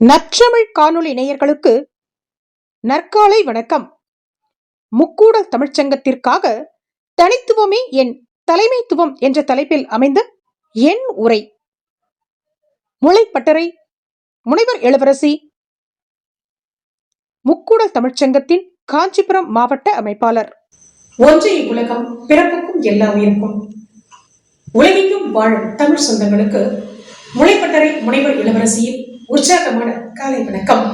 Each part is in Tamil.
நற்றமிழ் காணொளி நேயர்களுக்கு நற்காலை வணக்கம். முக்கூடல் தமிழ்ச்சங்கத்திற்காக தனித்துவமே என் தலைமைத்துவம் என்ற தலைப்பில் அமைந்த என் உரை. முளைப்பட்டறை முனைவர் இளவரசி முக்கூடல் தமிழ்ச்சங்கத்தின் காஞ்சிபுரம் மாவட்ட அமைப்பாளர். ஒன்றை உலகம் பிறப்புக்கும் எல்லா உயிருக்கும். உலகெங்கும் வாழும் தமிழ் சொந்தங்களுக்கு முளைப்பட்டறை முனைவர் இளவரசியின் உற்சாகமான காலை வணக்கம்.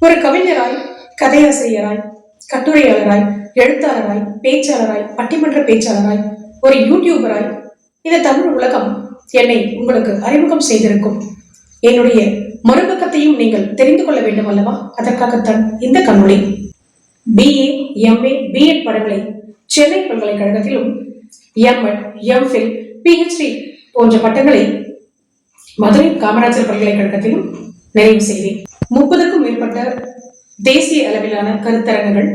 ஒரு கவிஞராய் கதையாசிரியராய் கட்டுரையாளராய் எழுத்தாளராய் பேச்சாளராய் பட்டிமன்ற பேச்சாளராய் ஒரு யூடியூபராய் இந்த தமிழ் உலகம் என்னை உங்களுக்கு அறிமுகம் செய்திருக்கும். என்னுடைய மறுபக்கத்தையும் நீங்கள் தெரிந்து கொள்ள வேண்டும் அல்லவா? அதற்காகத்தான் இந்த கண்ணொளி பிஏ எம்ஏ பிஎட் படங்களை சென்னை பல்கலைக்கழகத்திலும் எம்எட் எம்ஃபில் பிஹெச்டி போன்ற பட்டங்களை மதுரை காமராஜர் பல்கலைக்கழகத்திலும் நிறைவு செய்தேன். முப்பதுக்கும் மேற்பட்ட தேசிய அளவிலான கருத்தரங்குகள்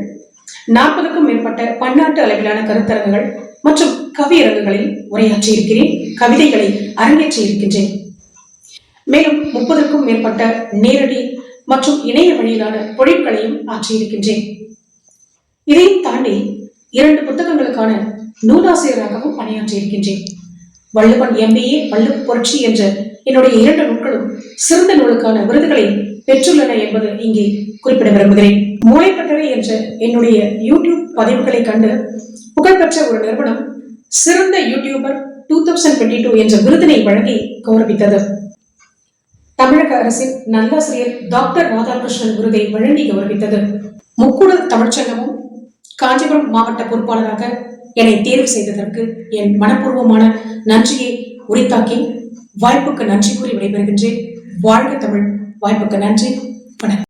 நாற்பதுக்கும் மேற்பட்ட பன்னாட்டு அளவிலான கருத்தரங்குகள் மற்றும் கவியரங்குகளில் உரையாற்றி இருக்கிறேன் கவிதைகளை அரங்கேற்றி இருக்கின்றேன் மேலும் முப்பதுக்கும் மேற்பட்ட நேரடி மற்றும் இணைய வழியிலான பொழிவுகளையும் ஆற்றியிருக்கின்றேன். இதையும் தாண்டி இரண்டு புத்தகங்களுக்கான நூலாசிரியராகவும் பணியாற்றி இருக்கின்றேன் வள்ளுவன் எம்பிஏ வள்ளுவ புரட்சி என்ற என்னுடைய இரண்டு நூல்களும் சிறந்த நூலுக்கான விருதுகளை பெற்றுள்ளன என்பது இங்கே குறிப்பிட விரும்புகிறேன். மூளைப்பட்டறை என்ற என்னுடைய யூடியூப் பதிவுகளை கண்டு புகழ்பெற்ற ஒரு நிறுவனம் சிறந்த YouTuber two thousand twenty two என்ற விருதினை வழங்கி கௌரவித்தது. தமிழக அரசின் நல்லாசிரியர் டாக்டர் ராதாகிருஷ்ணன் விருதை வழங்கி கௌரவித்தது. முக்கூடல் தமிழ்ச்சங்கமும் காஞ்சிபுரம் மாவட்ட பொறுப்பாளராக என்னை தேர்வு செய்ததற்கு என் மனப்பூர்வமான நன்றியை உரித்தாக்கி வாய்ப்புக்கு நன்றி கூறி விடைபெறுகின்றேன். வாழ்க தமிழ். வாய்ப்புக்கு நன்றி. வணக்கம்.